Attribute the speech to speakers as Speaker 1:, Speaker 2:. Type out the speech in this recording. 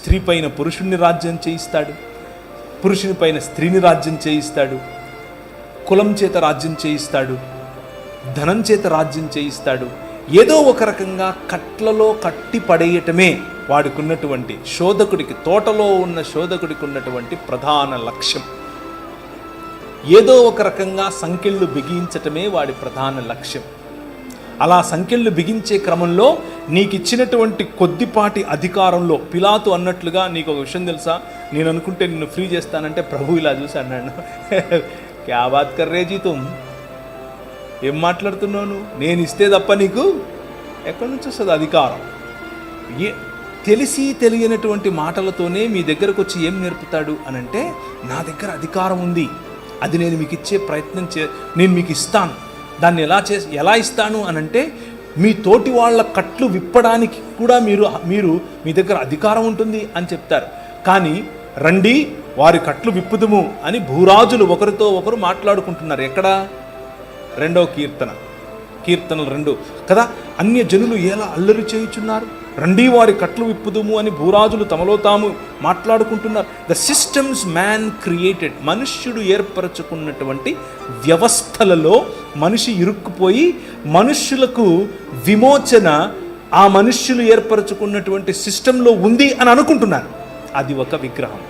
Speaker 1: స్త్రీ పైన పురుషుణ్ణి రాజ్యం చేయిస్తాడు పురుషుని పైన స్త్రీని రాజ్యం చేయిస్తాడు కులం చేత రాజ్యం చేయిస్తాడు ధనం చేత రాజ్యం చేయిస్తాడు. ఏదో ఒక రకంగా కట్లలో కట్టి పడేయటమే వాడికున్నటువంటి శోధకుడికి తోటలో ఉన్న శోధకుడికి ఉన్నటువంటి ప్రధాన లక్ష్యం. ఏదో ఒక రకంగా సంఖ్యలు బిగించటమే వాడి ప్రధాన లక్ష్యం. అలా సంఖ్యలు బిగించే క్రమంలో నీకు ఇచ్చినటువంటి కొద్దిపాటి అధికారంలో పిలాతు అన్నట్లుగా నీకు ఒక విషయం తెలుసా? నేను అనుకుంటే నిన్ను ఫ్రీ చేస్తానంటే ప్రభు ఇలా చూసి అన్నాడు. క్యా బాత్ కర్రే జీతం ఏం మాట్లాడుతున్నావు నేను ఇస్తే తప్ప నీకు ఎక్కడి నుంచి వస్తుంది అధికారం? ఏ తెలిసి తెలియనటువంటి మాటలతోనే మీ దగ్గరకు వచ్చి ఏం నేర్పుతాడు అని అంటే నా దగ్గర అధికారం ఉంది. అది నేను మీకు ఇచ్చే ప్రయత్నం చే నేను మీకు ఇస్తాను దాన్ని ఎలా చే ఎలా ఇస్తాను అని అంటే మీ తోటి వాళ్ళ కట్లు విప్పడానికి కూడా మీరు మీరు మీ దగ్గర అధికారం ఉంటుంది అని చెప్తారు. కానీ రండి వారి కట్లు విప్పుదుము అని భూరాజులు ఒకరితో ఒకరు మాట్లాడుకుంటున్నారు. ఎక్కడ? రెండవ కీర్తన. కీర్తనలు రెండు. కదా అన్య జనులు ఎలా అల్లరి చేయుచున్నారు? రండి వారి కట్లు విప్పుదుము అని భూరాజులు తమలో తాము మాట్లాడుకుంటున్నారు. ద సిస్టమ్స్ మ్యాన్ క్రియేటెడ్ మనుష్యుడు ఏర్పరచుకున్నటువంటి వ్యవస్థలలో మనిషి ఇరుక్కుపోయి మనుష్యులకు విమోచన ఆ మనుష్యులు ఏర్పరచుకున్నటువంటి సిస్టంలో ఉంది అని అనుకుంటున్నారు. అది ఒక విగ్రహం.